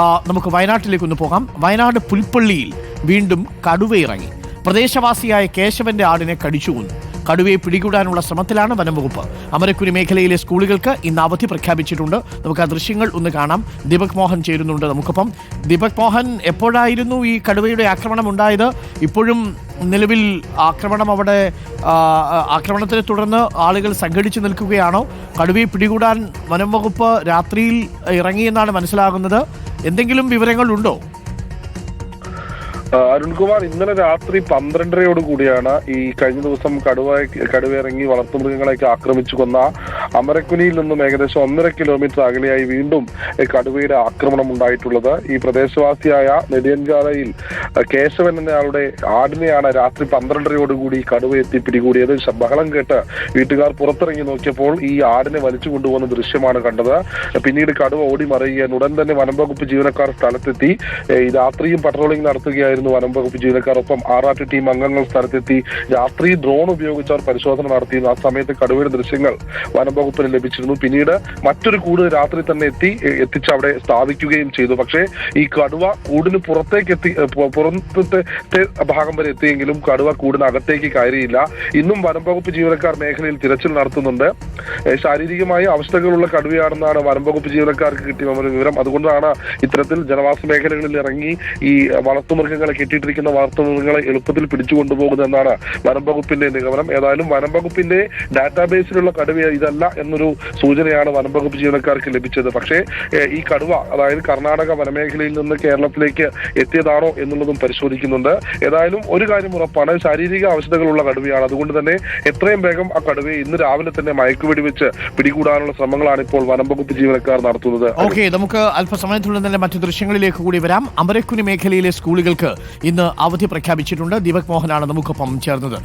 നമുക്ക് വയനാട്ടിലേക്ക് ഒന്ന് പോകാം. വയനാട് പുൽപ്പള്ളിയിൽ വീണ്ടും കടുവ ഇറങ്ങി. പ്രദേശവാസിയായ കേശവന്റെ ആടിനെ കടിച്ചു കൊന്നു. കടുവയെ പിടികൂടാനുള്ള ശ്രമത്തിലാണ് വനംവകുപ്പ്. അമരക്കുരി മേഖലയിലെ സ്കൂളുകൾക്ക് ഇന്ന് അവധി പ്രഖ്യാപിച്ചിട്ടുണ്ട്. നമുക്ക് ആ ദൃശ്യങ്ങൾ ഒന്ന് കാണാം. ദീപക് മോഹൻ ചേരുന്നുണ്ട് നമുക്കൊപ്പം. ദീപക് മോഹൻ എപ്പോഴായിരുന്നു ഈ കടുവയുടെ ആക്രമണം ഉണ്ടായത്? ഇപ്പോഴും നിലവിൽ ആക്രമണം അവിടെ ആക്രമണത്തിനെ തുടർന്ന് ആളുകൾ സംഘടിച്ചു നിൽക്കുകയാണോ? കടുവയെ പിടികൂടാൻ വനംവകുപ്പ് രാത്രിയിൽ ഇറങ്ങിയെന്നാണ് മനസ്സിലാകുന്നത്. എന്തെങ്കിലും ആ, അരുൺകുമാർ ഇന്നലെ രാത്രി പന്ത്രണ്ടരയോട് കൂടിയാണ് ഈ കഴിഞ്ഞ ദിവസം കടുവ കടുവ ഇറങ്ങി വളർത്തുമൃഗങ്ങളെയൊക്കെ ആക്രമിച്ചു കൊന്ന അമരക്കുനിയിൽ നിന്നും ഏകദേശം ഒന്നര കിലോമീറ്റർ അകലെയായി വീണ്ടും കടുവയുടെ ആക്രമണം ഉണ്ടായിട്ടുള്ളത്. ഈ പ്രദേശവാസിയായ നെടിയൻകാലയിൽ കേശവൻ എന്നയാളുടെ ആടിനെയാണ് രാത്രി പന്ത്രണ്ടരയോട് കൂടി കടുവ എത്തി പിടികൂടിയത്. ബഹളം കേട്ട് വീട്ടുകാർ പുറത്തിറങ്ങി നോക്കിയപ്പോൾ ഈ ആടിനെ വലിച്ചു കൊണ്ടുപോകുന്ന ദൃശ്യമാണ് കണ്ടത്. പിന്നീട് കടുവ ഓടി മറിയുകയാണ് ഉടൻ തന്നെ വനം വകുപ്പ് ജീവനക്കാർ സ്ഥലത്തെത്തി. രാത്രിയും പട്രോളിംഗ് നടത്തുകയായിരുന്നു. വനം വകുപ്പ് ജീവനക്കാരൊപ്പം ആർ ടീം അംഗങ്ങൾ സ്ഥലത്തെത്തി രാത്രി ഡ്രോൺ ഉപയോഗിച്ച് അവർ പരിശോധന നടത്തിയിരുന്നു ആ സമയത്ത് കടുവയുടെ ദൃശ്യങ്ങൾ വനം വകുപ്പിന് ലഭിച്ചിരുന്നു. പിന്നീട് മറ്റൊരു കൂട് രാത്രി തന്നെ എത്തി എത്തിച്ച് അവിടെ സ്ഥാപിക്കുകയും ചെയ്തു. പക്ഷേ ഈ കടുവ കൂടിന് പുറത്തേക്ക് എത്തി പുറത്തെ ഭാഗം വരെ എത്തിയെങ്കിലും കടുവ കൂടിനകത്തേക്ക് കയറിയില്ല. ഇന്നും വനം വകുപ്പ് ജീവനക്കാർ മേഖലയിൽ തിരച്ചിൽ നടത്തുന്നുണ്ട്. ശാരീരികമായ അവസ്ഥകളുള്ള കടുവയാണെന്നാണ് വനം വകുപ്പ് ജീവനക്കാർക്ക് കിട്ടിയ വിവരം. അതുകൊണ്ടാണ് ഇത്തരത്തിൽ ജനവാസ മേഖലകളിൽ ഇറങ്ങി ഈ വളർത്തുമൃഗങ്ങളെ കെട്ടിയിട്ടിരിക്കുന്ന വളർത്തുമൃഗങ്ങളെ എളുപ്പത്തിൽ പിടിച്ചു കൊണ്ടുപോകുന്നതെന്നാണ് വനം വകുപ്പിന്റെ നിഗമനം. ഏതായാലും വനം വകുപ്പിന്റെ ഡാറ്റാബേസിലുള്ള കടുവ ഇതല്ല എന്നൊരു സൂചനയാണ് വനം വകുപ്പ് ജീവനക്കാർക്ക് ലഭിച്ചത്. പക്ഷേ ഈ കടുവ അതായത് കർണാടക വനമേഖലയിൽ നിന്ന് കേരളത്തിലേക്ക് എത്തിയതാണോ എന്നുള്ളതും പരിശോധിക്കുന്നുണ്ട്. ഏതായാലും ഒരു കാര്യം ഉറപ്പാണ് ശാരീരിക ആവശ്യതകളുള്ള കടുവയാണ്. അതുകൊണ്ട് തന്നെ എത്രയും വേഗം ആ കടുവയെ ഇന്ന് രാവിലെ തന്നെ മയക്കുവെടി വെച്ച് പിടികൂടാനുള്ള ശ്രമങ്ങളാണ് ഇപ്പോൾ വനം വകുപ്പ് ജീവനക്കാർ നടത്തുന്നത്. ഓക്കെ നമുക്ക് അല്പസമയത്തുള്ള തന്നെ മറ്റു ദൃശ്യങ്ങളിലേക്ക് കൂടി വരാം. അമരക്കുനി മേഖലയിലെ സ്കൂളുകൾക്ക് ഇന്ന് അവധി പ്രഖ്യാപിച്ചിട്ടുണ്ട്. ദീപക് മോഹനാണ് നമുക്കൊപ്പം ചേർന്നത്.